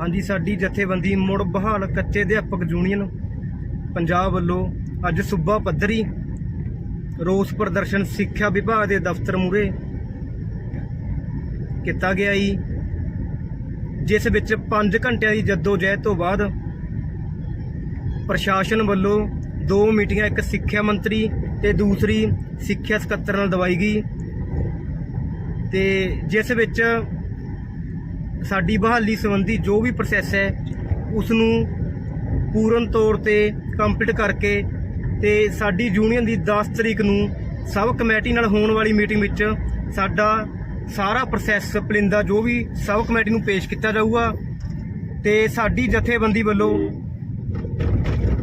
ਹਾਂਜੀ, ਸਾਡੀ ਜਥੇਬੰਦੀ ਮੁੜ ਬਹਾਲ ਕੱਚੇ ਅਧਿਆਪਕ ਯੂਨੀਅਨ ਪੰਜਾਬ ਵੱਲੋਂ ਅੱਜ ਸੂਬਾ ਪੱਧਰੀ ਰੋਸ ਪ੍ਰਦਰਸ਼ਨ ਸਿੱਖਿਆ ਵਿਭਾਗ ਦੇ ਦਫ਼ਤਰ ਮੂਹਰੇ ਕੀਤਾ ਗਿਆ ਜੀ, ਜਿਸ ਵਿੱਚ 5 ਘੰਟਿਆਂ ਦੀ ਜਹਿਦ ਤੋਂ ਬਾਅਦ ਪ੍ਰਸ਼ਾਸਨ ਵੱਲੋਂ ਦੋ ਮੀਟਿੰਗਾਂ, ਇੱਕ ਸਿੱਖਿਆ ਮੰਤਰੀ ਤੇ ਦੂਸਰੀ ਸਿੱਖਿਆ ਸਕੱਤਰ ਨਾਲ ਦਵਾਈ ਗਈ ਤੇ ਜਿਸ ਵਿੱਚ ਸਾਡੀ ਬਹਾਲੀ ਸੰਬੰਧੀ ਜੋ ਵੀ ਪ੍ਰੋਸੈਸ ਹੈ ਉਸ ਨੂੰ ਪੂਰਨ ਤੌਰ ਤੇ ਕੰਪਲੀਟ ਕਰਕੇ ਤੇ ਸਾਡੀ ਯੂਨੀਅਨ ਦੀ 10 ਤਰੀਕ ਨੂੰ ਸਬ ਕਮੇਟੀ ਨਾਲ ਹੋਣ ਵਾਲੀ ਮੀਟਿੰਗ ਵਿੱਚ ਸਾਡਾ ਸਾਰਾ ਪ੍ਰੋਸੈਸ ਪਲਿੰਦਾ ਜੋ ਵੀ ਸਬ ਕਮੇਟੀ ਨੂੰ ਪੇਸ਼ ਕੀਤਾ ਜਾਊਗਾ ਤੇ ਸਾਡੀ ਜਥੇਬੰਦੀ ਵੱਲੋਂ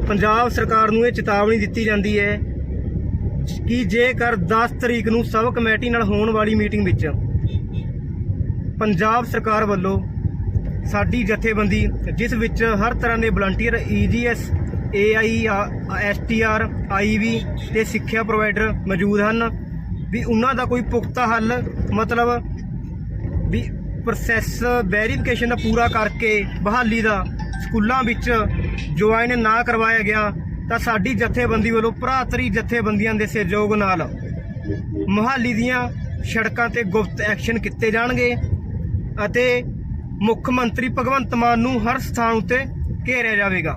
ਪੰਜਾਬ ਸਰਕਾਰ ਨੂੰ ਇਹ ਚੇਤਾਵਨੀ ਦਿੱਤੀ ਜਾਂਦੀ ਹੈ ਕਿ ਜੇਕਰ 10 ਤਰੀਕ ਨੂੰ ਸਬ ਕਮੇਟੀ ਨਾਲ ਹੋਣ ਵਾਲੀ ਮੀਟਿੰਗ ਵਿੱਚ ਪੰਜਾਬ ਸਰਕਾਰ ਵੱਲੋਂ ਸਾਡੀ ਜਥੇਬੰਦੀ, ਜਿਸ ਵਿੱਚ ਹਰ ਤਰ੍ਹਾਂ ਦੇ volunteer EGS AI STR IV ਤੇ ਸਿੱਖਿਆ ਪ੍ਰੋਵਾਈਡਰ ਮੌਜੂਦ ਹਨ। ਵੀ ਉਹਨਾਂ ਦਾ ਕੋਈ ਪੁਖਤਾ ਹੱਲ, ਮਤਲਬ ਵੀ ਪ੍ਰੋਸੈਸ ਵੈਰੀਫਿਕੇਸ਼ਨ ਦਾ ਪੂਰਾ ਕਰਕੇ ਬਹਾਲੀ ਦਾ ਸਕੂਲਾਂ ਵਿੱਚ ਜੁਆਇਨ ਨਾ ਕਰਵਾਇਆ ਗਿਆ, ਤਾਂ ਸਾਡੀ ਜਥੇਬੰਦੀ ਵੱਲੋਂ ਭਰਾਤਰੀ ਜਥੇਬੰਦੀਆਂ ਦੇ ਸਹਿਯੋਗ ਨਾਲ ਮੁਹਾਲੀ ਦੀਆਂ ਸੜਕਾਂ ਤੇ ਗੁਪਤ ਐਕਸ਼ਨ ਕੀਤੇ ਜਾਣਗੇ। ਅਤੇ ਮੁੱਖ ਮੰਤਰੀ ਭਗਵੰਤ ਮਾਨ ਨੂੰ ਹਰ ਸਥਾਨ ਉੱਤੇ ਘੇਰਿਆ ਜਾਵੇਗਾ।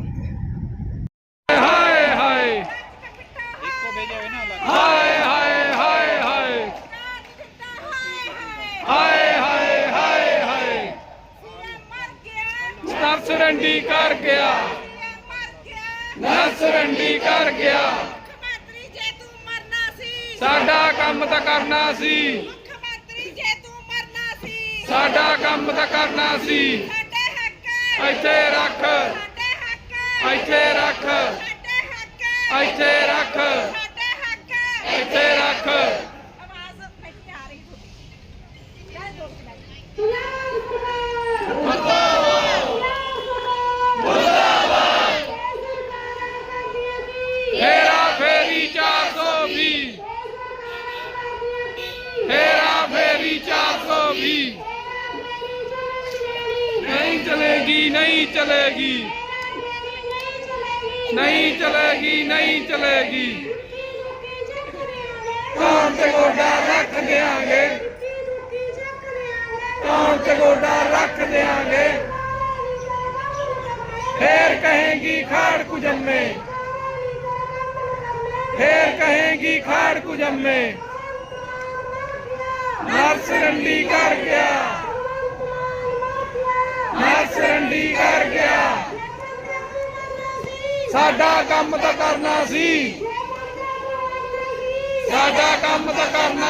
ਹਾਏ ਹਾਏ। ਹਾਏ ਹਾਏ ਹਾਏ ਹਾਏ। ਹਾਏ ਹਾਏ ਹਾਏ ਹਾਏ। ਨਸਰੰਡੀ ਕਰ ਗਿਆ। ਨਸਰੰਡੀ ਕਰ ਗਿਆ। ਮੁੱਖਮੰਤਰੀ ਜੇ ਤੂੰ ਮਰਨਾ ਸੀ। ਸਾਡਾ ਕੰਮ ਤਾਂ ਕਰਨਾ ਸੀ। ਸਾਡਾ ਕੰਮ ਤਾਂ ਕਰ नहीं चलेगी नहीं चलेगी। नहीं चलेगी नहीं चलेगी। कौन से गोडा रख देंगे? गोडा रख देंगे? फिर कहेंगी खाड़ कुजम में। फिर कहेंगी खाड़ कुजम में नर्स रंडी कर गया। ਨਰਸਰੰਡੀ ਕਰ ਗਿਆ। ਸਾਡਾ ਕੰਮ ਤਾਂ ਕਰਨਾ ਸੀ। ਸਾਡਾ ਕੰਮ ਤਾਂ ਕਰਨਾ